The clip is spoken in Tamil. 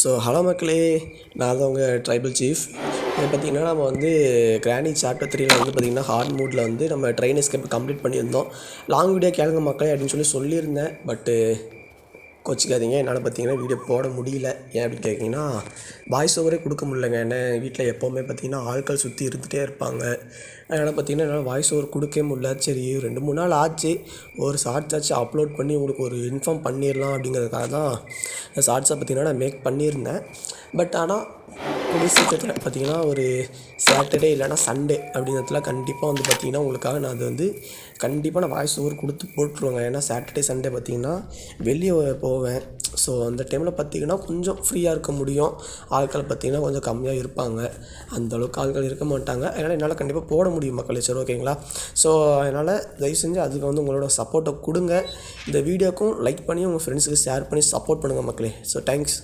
ஸோ ஹலோ மக்களே. நான் தான் உங்கள் ட்ரைபல் சீஃப் இது பார்த்திங்கன்னா நம்ம வந்து கிராணி சாப்டர் த்ரீல வந்து பார்த்திங்கன்னா ஹார்ட் மூடில் வந்து நம்ம ட்ரெயின் எஸ்கேப் கம்ப்ளீட் பண்ணியிருந்தோம். லாங் வீடியோ கேளுங்க மக்களே அப்படின்னு சொல்லி சொல்லியிருந்தேன். பட்டு கோச்சிக்காதீங்க. என்னால் பார்த்தீங்கன்னா வீடியோ போட முடியல. ஏன் அப்படின்னு கேட்டிங்கன்னா வாய்ஸ் ஓவரே கொடுக்க முடியலங்க. ஏன்னா வீட்டில் எப்போவுமே பார்த்தீங்கன்னா ஆட்கள் சுற்றி இருந்துகிட்டே இருப்பாங்க. அதனால் பார்த்தீங்கன்னா என்னால் வாய்ஸ் ஓவர் கொடுக்கவே முடியல. சரி ரெண்டு மூணு நாள் ஆச்சு. ஒரு ஷார்ட்ஸ் ஆச்சு அப்லோட் பண்ணி உங்களுக்கு ஒரு இன்ஃபார்ம் பண்ணிடலாம் அப்படிங்கிறதுக்காக தான் ஷார்ட்ஸை பார்த்திங்கன்னா நான் மேக் பண்ணியிருந்தேன். பட் ஆனால் கூடிய சீக்கிரத்தில் பார்த்தீங்கன்னா ஒரு சாட்டர்டே இல்லைனா சண்டே அப்படிங்கிறதுல கண்டிப்பாக வந்து பார்த்திங்கன்னா உங்களுக்காக நான் அது வந்து கண்டிப்பாக நான் வாய்ஸ் ஓவர் கொடுத்து போட்டுருவேங்க. ஏன்னா சாட்டர்டே சண்டே பார்த்திங்கன்னா வெளியே போவேன். ஸோ அந்த டைமில் பார்த்தீங்கன்னா கொஞ்சம் ஃப்ரீயாக இருக்க முடியும். ஆட்கள் பார்த்தீங்கன்னா கொஞ்சம் கம்மியாக இருப்பாங்க. அந்தளவுக்கு ஆட்கள் இருக்க மாட்டாங்க. அதனால் என்னால் கண்டிப்பாக போட முடியும் மக்களே. சரி ஓகேங்களா ஸோ அதனால் தயவு செஞ்சு அதுக்கு வந்து உங்களோட சப்போர்ட்டை கொடுங்க. இந்த வீடியோக்கும் லைக் பண்ணி உங்கள் ஃப்ரெண்ட்ஸுக்கு ஷேர் பண்ணி சப்போர்ட் பண்ணுங்கள் மக்களே. So thanks